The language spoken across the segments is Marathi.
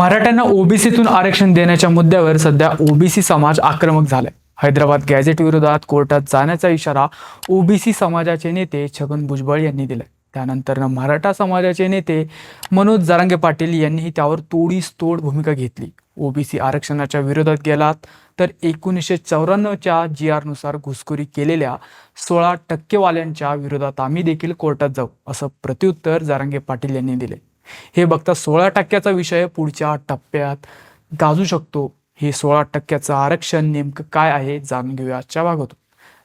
मराठ्यांना ओबीसीतून आरक्षण देण्याच्या मुद्द्यावर सध्या ओबीसी समाज आक्रमक झालाय. हैदराबाद गॅझेट विरोधात कोर्टात जाण्याचा इशारा ओबीसी समाजाचे नेते छगन भुजबळ यांनी दिलाय. त्यानंतर मराठा समाजाचे नेते मनोज जारांगे पाटील यांनीही त्यावर तोडीस तोड भूमिका घेतली. ओबीसी आरक्षणाच्या विरोधात गेलात तर एकोणीसशे चौऱ्याण्णवच्या जी आरनुसार घुसखोरी केलेल्या सोळा टक्केवाल्यांच्या विरोधात आम्ही देखील कोर्टात जाऊ असं प्रत्युत्तर जारांगे पाटील यांनी दिले हे बघता सोळा टक्क्याचा विषय पुढच्या टप्प्यात गाजू शकतो. हे सोळा टक्क्याचं आरक्षण नेमकं काय आहे जाणून घेऊया आजच्या भागातून.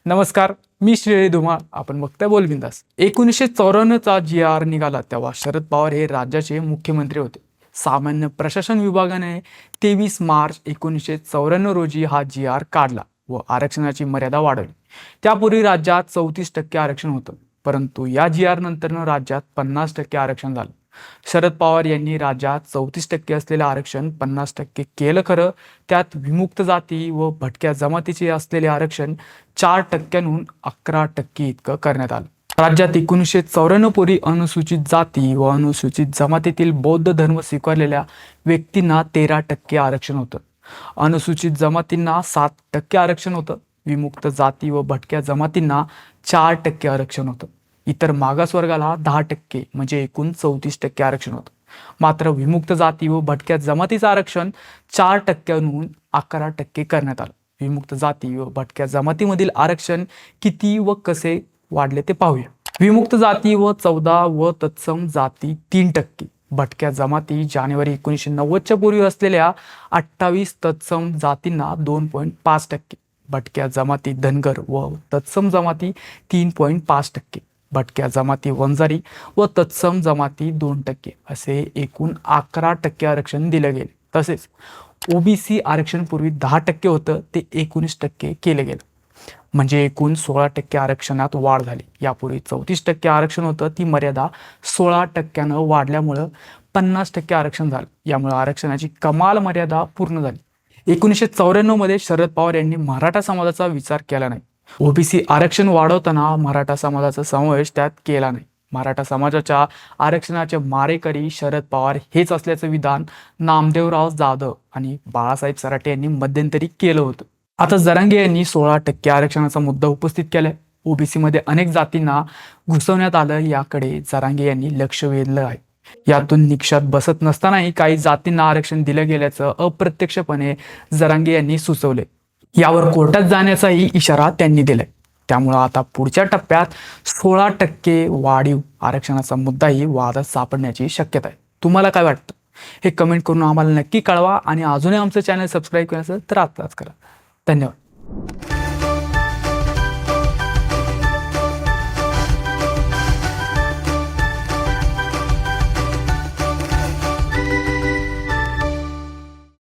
नमस्कार मी श्रेय धुमाळ. आपण बघताय बोलबिंदास एकोणीसशे चौऱ्याण्णवचा जी आर निघाला तेव्हा शरद पवार हे राज्याचे मुख्यमंत्री होते. सामान्य प्रशासन विभागाने तेवीस मार्च एकोणीसशे चौऱ्याण्णव रोजी हा जी आर काढला व आरक्षणाची मर्यादा वाढवली. त्यापूर्वी राज्यात चौतीस टक्के आरक्षण होतं. परंतु या जी आर नंतरनं राज्यात पन्नास टक्के आरक्षण झालं. शरद पवार यांनी राज्यात चौतीस टक्के असलेलं आरक्षण पन्नास टक्के केलं खरं. त्यात विमुक्त जाती व भटक्या जमातीचे असलेले आरक्षण चार टक्क्यांहून अकरा टक्के इतकं करण्यात आलं. राज्यात एकोणीसशे चौऱ्याण्णव पूर्वी अनुसूचित जाती व अनुसूचित जमातीतील बौद्ध धर्म स्वीकारलेल्या व्यक्तींना तेरा टक्के आरक्षण होतं. अनुसूचित जमातींना सात टक्के आरक्षण होतं. विमुक्त जाती व भटक्या जमातींना चार टक्के आरक्षण होतं. इतर मागासवर्गाला दहा टक्के म्हणजे एकूण चौतीस टक्के आरक्षण होतं. मात्र विमुक्त जाती व भटक्या जमातीचं आरक्षण चार टक्क्यांहून अकरा टक्के करण्यात आलं. विमुक्त जाती व भटक्या जमातीमधील आरक्षण किती व कसे वाढले ते पाहूया. विमुक्त जाती व चौदा व तत्सम जाती तीन टक्के. भटक्या जमाती जानेवारी एकोणीसशे नव्वदच्या पूर्वी असलेल्या अठ्ठावीस तत्सम जातींना दोन पॉईंट पाच टक्के. भटक्या जमाती धनगर व तत्सम जमाती तीन पॉईंट पाच टक्के. भटक्या जमाती वंजारी व तत्सम जमाती दोन टक्के. असे एकूण अकरा टक्के आरक्षण दिलं गेले. तसेच ओबीसी आरक्षण पूर्वी दहा टक्के होतं ते एकोणीस टक्के केलं गेलं. म्हणजे एकूण सोळा टक्के आरक्षणात वाढ झाली. यापूर्वी चौतीस टक्के आरक्षण होतं ती मर्यादा सोळा टक्क्यानं वाढल्यामुळं पन्नास टक्के आरक्षण झालं. यामुळे आरक्षणाची कमाल मर्यादा पूर्ण झाली. एकोणीसशे चौऱ्याण्णवमध्ये शरद पवार यांनी मराठा समाजाचा विचार केला नाही. ओबीसी आरक्षण वाढवताना मराठा समाजाचा समावेश त्यात केला नाही. मराठा समाजाच्या आरक्षणाचे मारेकरी शरद पवार हेच असल्याचं विधान नामदेवराव जाधव आणि बाळासाहेब सराटे यांनी मध्यंतरी केलं होतं. आता जरांगे यांनी सोळा टक्के आरक्षणाचा मुद्दा उपस्थित केलाय. ओबीसी मध्ये अनेक जातींना घुसवण्यात आलं याकडे जरांगे यांनी लक्ष वेधलं आहे. यातून निकषात बसत नसतानाही काही जातींना आरक्षण दिलं गेल्याचं अप्रत्यक्षपणे जरांगे यांनी सुचवले यावर कोर्टात जाण्याचाही इशारा त्यांनी दिलाय. त्यामुळं आता पुढच्या टप्प्यात सोळा टक्के वाढीव आरक्षणाचा मुद्दाही वादात सापडण्याची शक्यता आहे. तुम्हाला काय वाटतं? हे कमेंट करून आम्हाला नक्की कळवा आणि अजूनही आमचं चॅनल सबस्क्राईब करायचं असेल तर आत्ताच करा. धन्यवाद.